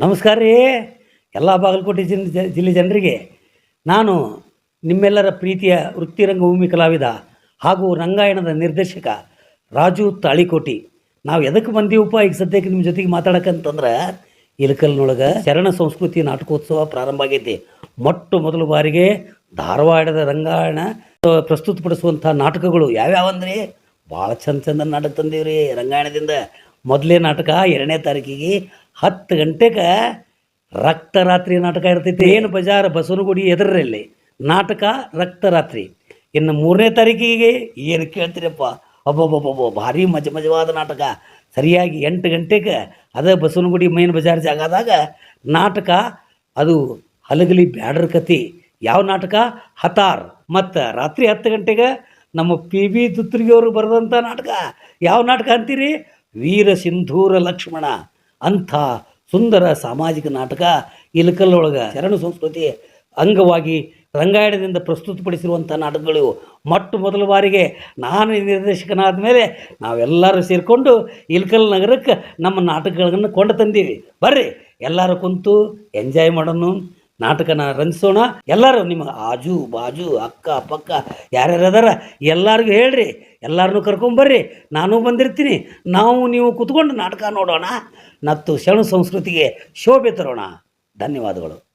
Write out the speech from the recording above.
ನಮಸ್ಕಾರ ರೀ. ಎಲ್ಲ ಬಾಗಲಕೋಟೆ ಜಿಲ್ಲೆ ಜಿಲ್ಲೆ ಜನರಿಗೆ. ನಾನು ನಿಮ್ಮೆಲ್ಲರ ಪ್ರೀತಿಯ ವೃತ್ತಿರಂಗಭೂಮಿ ಕಲಾವಿದ ಹಾಗೂ ರಂಗಾಯಣದ ನಿರ್ದೇಶಕ ರಾಜು ತಾಳಿಕೋಟಿ. ನಾವು ಎದಕ್ಕೆ ಬಂದೀವಪ್ಪ ಈಗ ಸದ್ಯಕ್ಕೆ ನಿಮ್ಮ ಜೊತೆಗೆ ಮಾತಾಡಕ್ಕಂತಂದ್ರೆ ಇಲಕಲ್ನೊಳಗೆ ಶರಣ ಸಂಸ್ಕೃತಿ ನಾಟಕೋತ್ಸವ ಪ್ರಾರಂಭ ಆಗೈತಿ. ಮೊಟ್ಟ ಮೊದಲ ಬಾರಿಗೆ ಧಾರವಾಡದ ರಂಗಾಯಣ ಪ್ರಸ್ತುತಪಡಿಸುವಂಥ ನಾಟಕಗಳು ಯಾವ್ಯಾವ ಅಂದ್ರೆ? ಭಾಳ ಚಂದ ಚಂದ ನಾಟಕ ತಂದೀವ್ರಿ ರಂಗಾಯಣದಿಂದ. ಮೊದಲೇ ನಾಟಕ ಎರಡನೇ ತಾರೀಕಿಗೆ ಹತ್ತು ಗಂಟೆಗೆ ರಕ್ತರಾತ್ರಿ ನಾಟಕ ಇರ್ತೈತಿ. ಏನು ಬಜಾರ್ ಬಸವನಗುಡಿ ಎದುರಲ್ಲಿ ನಾಟಕ, ರಕ್ತರಾತ್ರಿ. ಇನ್ನು ಮೂರನೇ ತಾರೀಕಿಗೆ ಏನು ಕೇಳ್ತೀರಪ್ಪ? ಒಬ್ಬೊಬ್ಬೊಬ್ಬೊಬ್ಬ ಭಾರಿ ಮಜ ಮಜವಾದ ನಾಟಕ. ಸರಿಯಾಗಿ ಎಂಟು ಗಂಟೆಗೆ ಅದೇ ಬಸವನಗುಡಿ ಮೈನ್ ಬಜಾರ್ ಜಾಗದಾಗ ನಾಟಕ, ಅದು ಹಲಗಲಿ ಬ್ಯಾಡ್ರ ಕತಿ. ಯಾವ ನಾಟಕ? ಹತಾರ್. ಮತ್ತು ರಾತ್ರಿ ಹತ್ತು ಗಂಟೆಗೆ ನಮ್ಮ ಪಿ ಬಿ ದುತ್ರಿಗಿಯವರು ಬರೆದಂಥ ನಾಟಕ. ಯಾವ ನಾಟಕ ಅಂತೀರಿ? ವೀರ ಸಿಂಧೂರ ಲಕ್ಷ್ಮಣ. ಅಂಥ ಸುಂದರ ಸಾಮಾಜಿಕ ನಾಟಕ ಇಲಕಲ್ಲೊಳಗೆ ಶರಣ ಸಂಸ್ಕೃತಿ ಅಂಗವಾಗಿ ರಂಗಾಯಣದಿಂದ ಪ್ರಸ್ತುತಪಡಿಸಿರುವಂಥ ನಾಟಕಗಳು. ಮೊಟ್ಟ ಮೊದಲ ಬಾರಿಗೆ ನಾನು ನಿರ್ದೇಶಕನಾದ ಮೇಲೆ ನಾವೆಲ್ಲರೂ ಸೇರಿಕೊಂಡು ಇಲ್ಕಲ್ ನಗರಕ್ಕೆ ನಮ್ಮ ನಾಟಕಗಳನ್ನು ಕೊಂಡು ತಂದೀವಿ ಬರ್ರಿ, ಎಲ್ಲರೂ ಕುಂತು ಎಂಜಾಯ್ ಮಾಡೋಣ ನಾಟಕನ ರಂಜಿಸೋಣ ಎಲ್ಲರೂ ನಿಮ್ಮ ಆಜು ಬಾಜು, ಅಕ್ಕ, ಪಕ್ಕ ಯಾರ್ಯಾರು ಅದಾರ ಎಲ್ಲರಿಗೂ ಹೇಳ್ರಿ ಎಲ್ಲರನ್ನೂ ಕರ್ಕೊಂಬರ್ರಿ ನಾನು ಬಂದಿರ್ತೀನಿ. ನಾವು ನೀವು ಕುತ್ಕೊಂಡು ನಾಟಕ ನೋಡೋಣ, ಮತ್ತು ಶರಣ ಸಂಸ್ಕೃತಿಗೆ ಶೋಭೆ ತರೋಣ. ಧನ್ಯವಾದಗಳು.